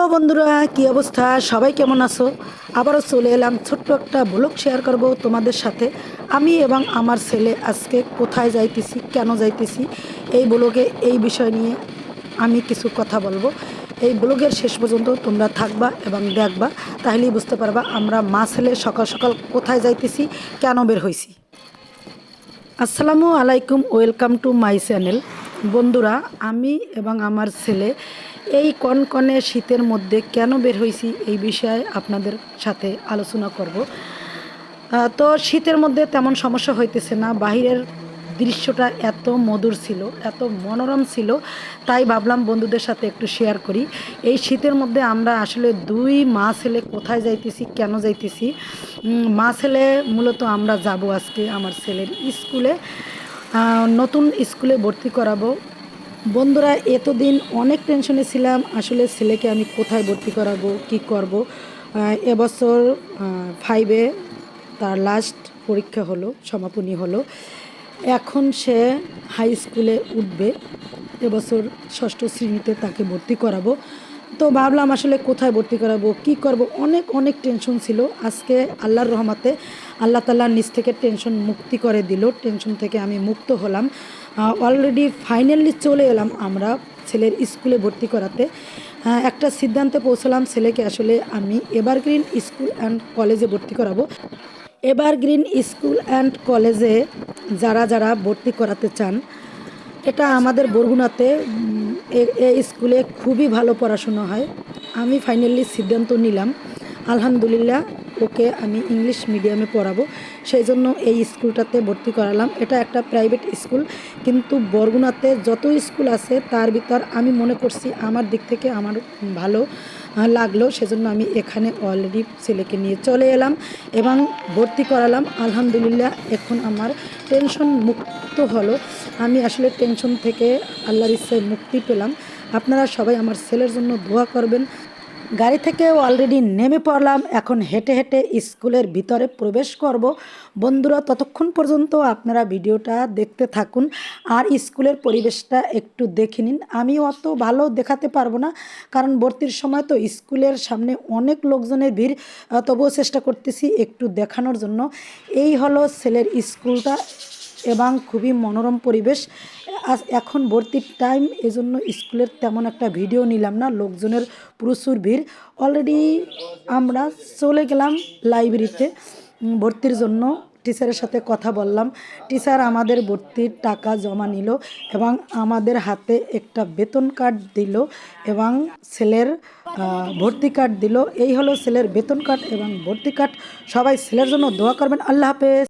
Hello বন্ধুরা, কি অবস্থা? সবাই কেমন আছো? আবারও চলে এলাম ছোট্ট একটা ব্লগ শেয়ার করব তোমাদের সাথে। আমি এবং আমার ছেলে আজকে কোথায় যাইতেছি, কেন যাইতেছি, এই ব্লগে এই বিষয় নিয়ে আমি কিছু কথা বলব। এই ব্লগের শেষ পর্যন্ত তোমরা থাকবা এবং দেখবা, তাহলেই বুঝতে পারবা আমরা মা ছেলে সকাল সকাল কোথায় যাইতেছি, কেন বের হয়েছি আসসালামু আলাইকুম, ওয়েলকাম টু মাই চ্যানেল। বন্ধুরা, আমি এবং আমার ছেলে এই কনকনে শীতের মধ্যে কেন বের হয়েছি এই বিষয়ে আপনাদের সাথে আলোচনা করব। তো শীতের মধ্যে তেমন সমস্যা হইতেছে না। বাহিরের দৃশ্যটা এত মধুর ছিল, এত মনোরম ছিল, তাই ভাবলাম বন্ধুদের সাথে একটু শেয়ার করি। এই শীতের মধ্যে আমরা আসলে দুই মা ছেলে কোথায় যাইতেছি, কেন যাইতেছি? মা ছেলে মূলত আমরা যাব আজকে আমার ছেলের স্কুলে। নতুন স্কুলে ভর্তি করাবো। বন্ধুরা, এতদিন অনেক টেনশনে ছিলাম, আসলে ছেলেকে আমি কোথায় ভর্তি করাবো, কি করব? এবছর ফাইভে তার লাস্ট পরীক্ষা হলো, সমাপনী হলো। এখন সে হাই স্কুলে উঠবে, এবছর ষষ্ঠ শ্রেণীতে তাকে ভর্তি করাবো। তো ভাবলাম আসলে কোথায় ভর্তি করাবো, কি করব? অনেক অনেক টেনশন ছিল। আজকে আল্লাহর রহমাতে আল্লাহ তাল্লাহ নিজ থেকে টেনশন মুক্তি করে দিল। টেনশন থেকে আমি মুক্ত হলাম। অলরেডি ফাইনালি চলে এলাম আমরা ছেলের স্কুলে ভর্তি করাতে। একটা সিদ্ধান্তে পৌঁছলাম ছেলেকে আসলে আমি এভারগ্রিন স্কুল অ্যান্ড কলেজে ভর্তি করাবো। এভারগ্রিন স্কুল অ্যান্ড কলেজে যারা যারা ভর্তি করাতে চান এটা আমাদের বরগুনাতে এই স্কুলে খুবই ভালো পড়াশুনো হয়। আমি ফাইনালি সিদ্ধান্ত নিলাম, আলহামদুলিল্লাহ ওকে আমি ইংলিশ মিডিয়ামে পড়াবো। সেই জন্য এই স্কুলটাতে ভর্তি করালাম। এটা একটা প্রাইভেট স্কুল, কিন্তু বরগুনাতে যত স্কুল আছে তার ভিতর আমি মনে করছি আমার দিক থেকে আমার ভালো লাগল। সেজন্য আমি এখানে অলরেডি ছেলেকে নিয়ে চলে এলাম এবং ভর্তি করালাম। আলহামদুলিল্লাহ এখন আমার টেনশন মুক্ত হলো। আমি আসলে টেনশন থেকে আল্লাহর ইচ্ছায় মুক্তি পেলাম। আপনারা সবাই আমার ছেলের জন্য দোয়া করবেন। গাড়ি থেকে অলরেডি নেমে পড়লাম। এখন হেঁটে হেঁটে স্কুলের ভিতরে প্রবেশ করব। বন্ধুরা, ততক্ষণ পর্যন্ত আপনারা ভিডিওটা দেখতে থাকুন আর স্কুলের পরিবেশটা একটু দেখে নিন। আমি অত ভালো দেখাতে পারব না, কারণ ভর্তির সময় তো স্কুলের সামনে অনেক লোকজনের ভিড়। তবুও চেষ্টা করতেছি একটু দেখানোর জন্য। এই হলো ছেলের স্কুলটা। এবং খুবই মনোরম পরিবেশ। এখন ভর্তির টাইম এজন্য স্কুলের তেমন একটা ভিডিও নিলাম না, লোকজনের প্রচুর ভিড়। অলরেডি আমরা চলে গেলাম লাইব্রেরিতে ভর্তির জন্য। টিচারের সাথে কথা বললাম। টিচার আমাদের ভর্তির টাকা জমা নিল এবং আমাদের হাতে একটা বেতন কার্ড দিল এবং ছেলের ভর্তি কার্ড দিল। এই হলো ছেলের বেতন কার্ড এবং ভর্তি কার্ড সবাই ছেলের জন্য দোয়া করবেন। আল্লাহ হাফেজ।